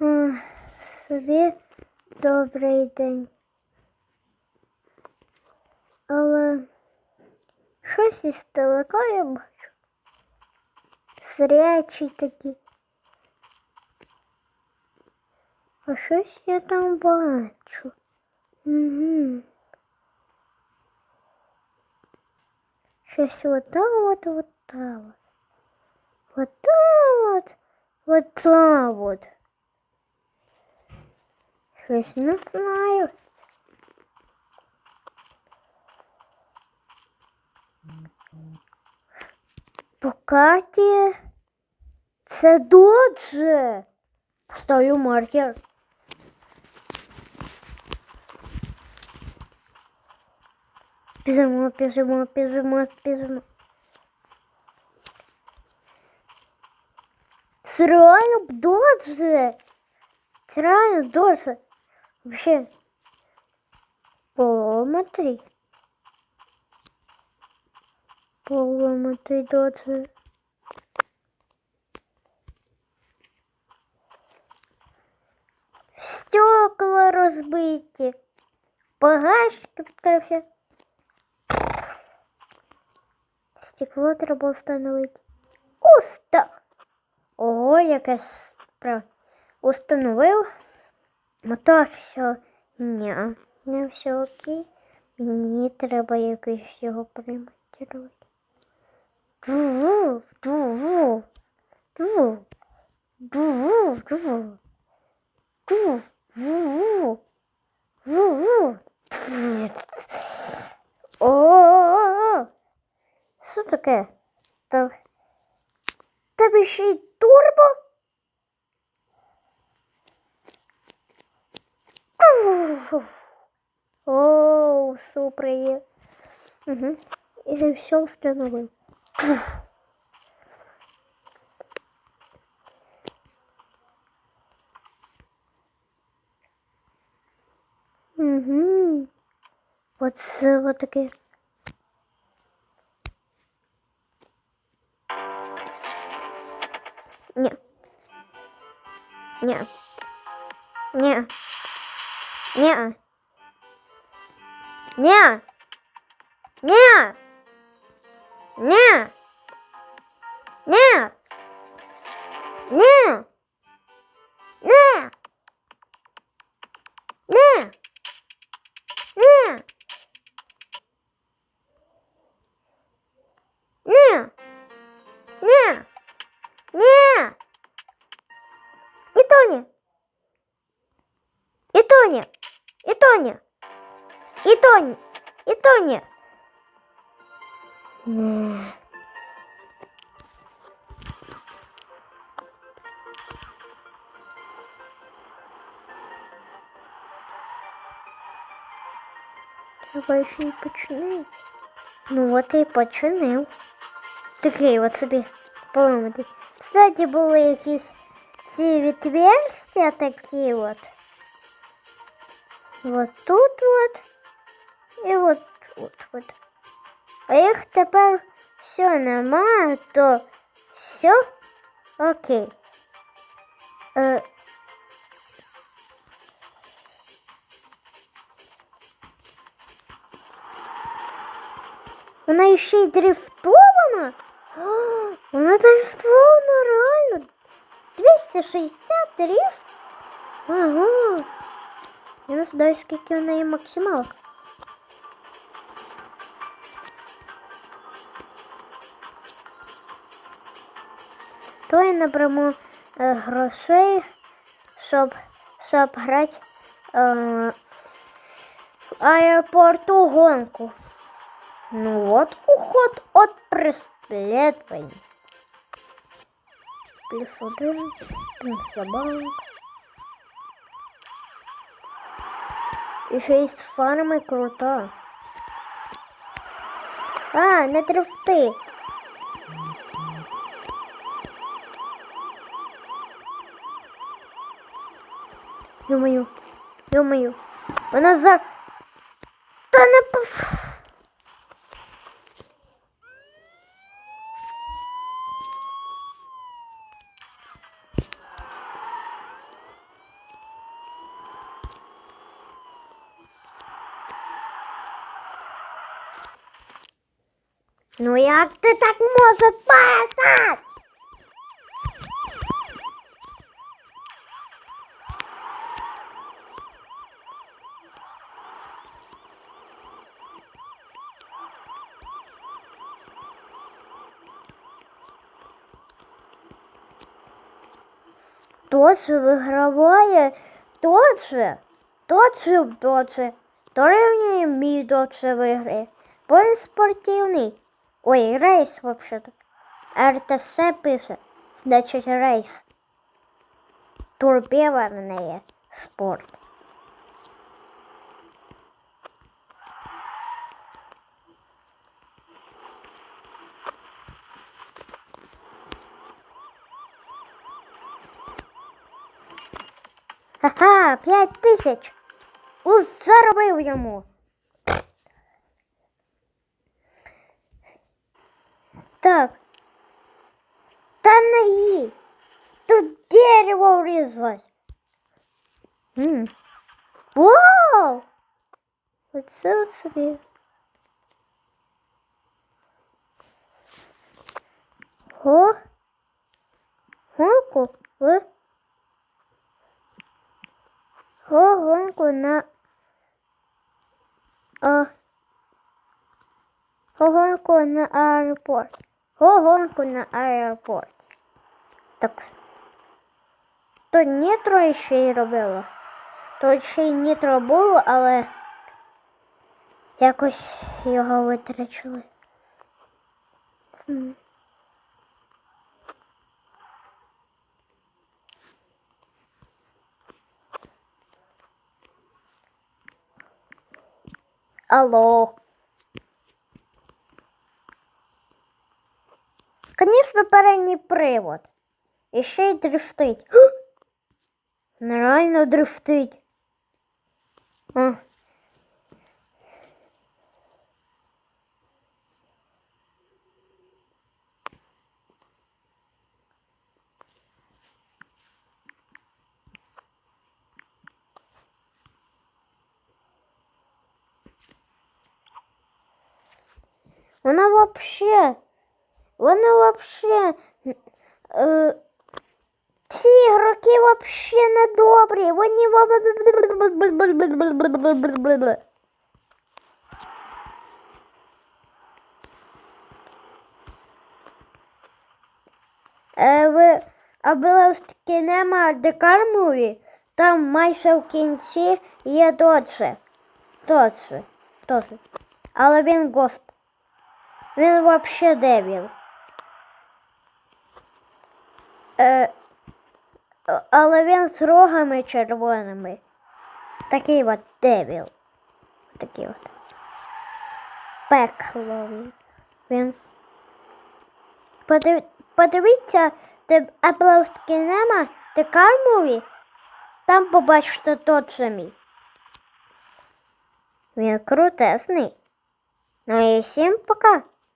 М, Собі добрий день. Але щось із далека я бачу. Зрячі такі. А щось я там бачу. Угу. Щось вот там вот, вот там вот. Вот там вот, вот там вот. Щось не знаю. По карті це додже. Ставлю маркер. Біжимо, біжимо, біжимо, біжимо. Це реально додже. Це реально додже. Вообще. Поломатий. Поломатий додже. Стекла розбиті. Багажник відкрився. Стекло треба встановити. Уста. Ого, якась справа. Установив. Мотор все. Ні, не все окей. Мені треба якось його примонтувати. Ду-ву, ду-ву, ду, ду-ву, ду, ду, ву-ву, ву-ву. О, що таке? Та тебе ще й турбо? Оу, супер є. Угу. І все встановив. Угу. Вот, вот такие. Не. Не. Не. Ні. Ні. Ні. Ні. Ні. Ні. Ні. Ні. Ні. Ні. Ні. Ні. Ні. Ні. І то ні. І то ні. І то ні. І то ні. І то ні. Ні. Давай ще й почни. Ну от і починив. Такий от собі поламати. Кстати, були якісь ці відверстия такі от. Вот тут вот. І от тут вот. А їх тепер все немає, то все окей. Е, Вона ще й дрифтована? А, Вона дрифтована реально. 260 дрифт? Ага. Знаю, скільки у неї максималка. То я наберемо е, грошей, щоб, щоб грати е, в аеропорту гонку. Ну вот уход от преследования. Плюс один, плюс собак. Еще есть фармы круто. А, не дрифти. Ё-моё, ё-моё. Вона за... Та не... пов- Ну як ти так можеш падати? Точно виграває, точно, точно, точно. Дорівнює мій точно виграє. Бо він спортивний. Ой, рейс вообще-то. РТС пише, значить рейс. Неї спорт. Ха-ха, п'ять тисяч. Ус йому. Тут дерево врізалось. М. Вау! Оце от собі. О! Гонку в О, гонку на а, гонку на аеропорт. О, гонку на аеропорт. Так. То нітро ще й робило. То ще й нітро було, але якось його витрачили. Алло. Конечно, передній привод. І ще й дрифтить. Нереально дрифтить. А. Вона вообще, вона вообще, е, ці ігроки вообще не добрі. Вони во- Е, ви обов'язки нема декармові, там майже в кінці є додже. Додже. Додже. Але він гост. Він вообще дебіл. Е, а- але він з рогами червоними. Такий от дебіл. Такий от. Пекло він. Подив... Подивіться, де аплауски нема, де кармові, там побачите тот самий. Він крутесний. Ну і всім пока.